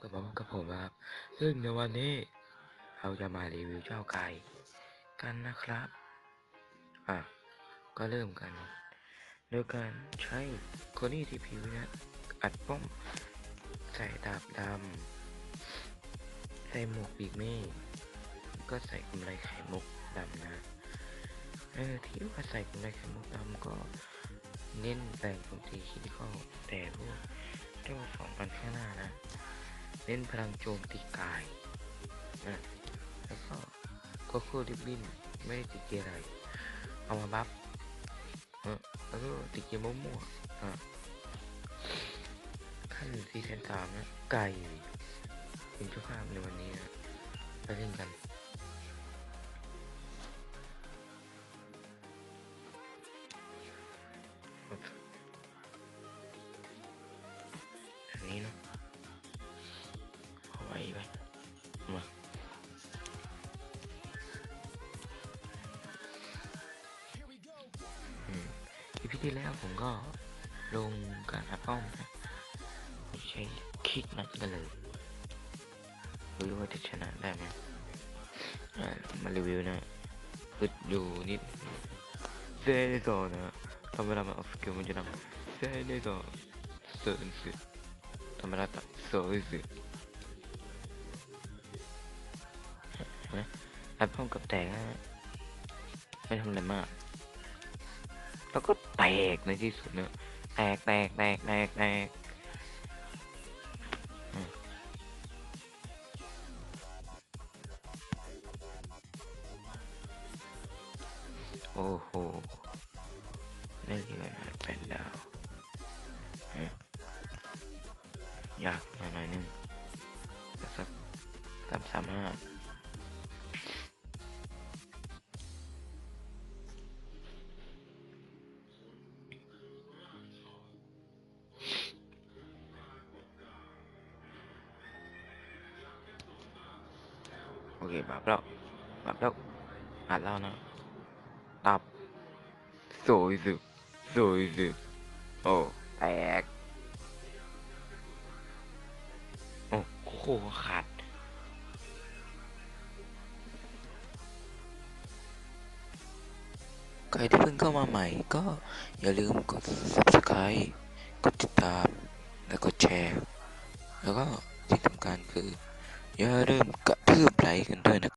ครับกับผมกับผมครับ ซึ่งในวันนี้เราจะมารีวิวเจ้าไก่กันนะครับ อะ ก็เริ่มกัน โดยการใช้โคนี่ทีพีนะอัดป้อมใส่ดาบดำใส่หมวกปีกเมฆก็ใส่กำไรไข่มุกดำนะ เออที่ว่าใส่กำไรไข่มุกดำก็เน้นแรงโจมตีคิดข้อแต่พวกเจ้าสองอันข้างหน้านะ เน้นพลังโจมตีกายนะแล้วก็โคโค่ริบบิ้นไม่ได้ติดเกียร์อะไร เอามาบัฟแล้วก็ติดเกียร์มั่วๆอะขั้นซีซั่นสามนะไก่เป็นเจ้าภาพในวันนี้นะไปเล่นกันีที่แล้วผมก็ลงการอัดป้อมนะผมใช้คิดมันกันเลยไม่รู้ว่าจะชนะได้ไหมมารีวิวนะอึดอยู่นิดเซนโซนะทำเวลามาออกสกิลมันจะนำเซนโซเซนสึธรรมดาตัดโซสึเห็นไหมอัดพร้อมกับแตกนะไม่ทำอะไรมาก แล้วก็แตกในที่สุดเนอะแตกแตกแตกแตกแตกโอ้โหเล่นกี่แบบเป็นดาวฮะยากมาหน่อยนึงสักสามสามห้า เคบับแล้วบับแล้วอัดแล้วนะตับสวยสุดสวยสุดโอ้แตกโอ้โหขาดใครที่เพิ่งเข้ามาใหม่ก็อย่าลืมกด subscribe กดติดตาม แล้วก็แชร์ แล้วก็ที่สำคัญคือ อย่าลืมกด ระทืบไลค์กันด้วยนะ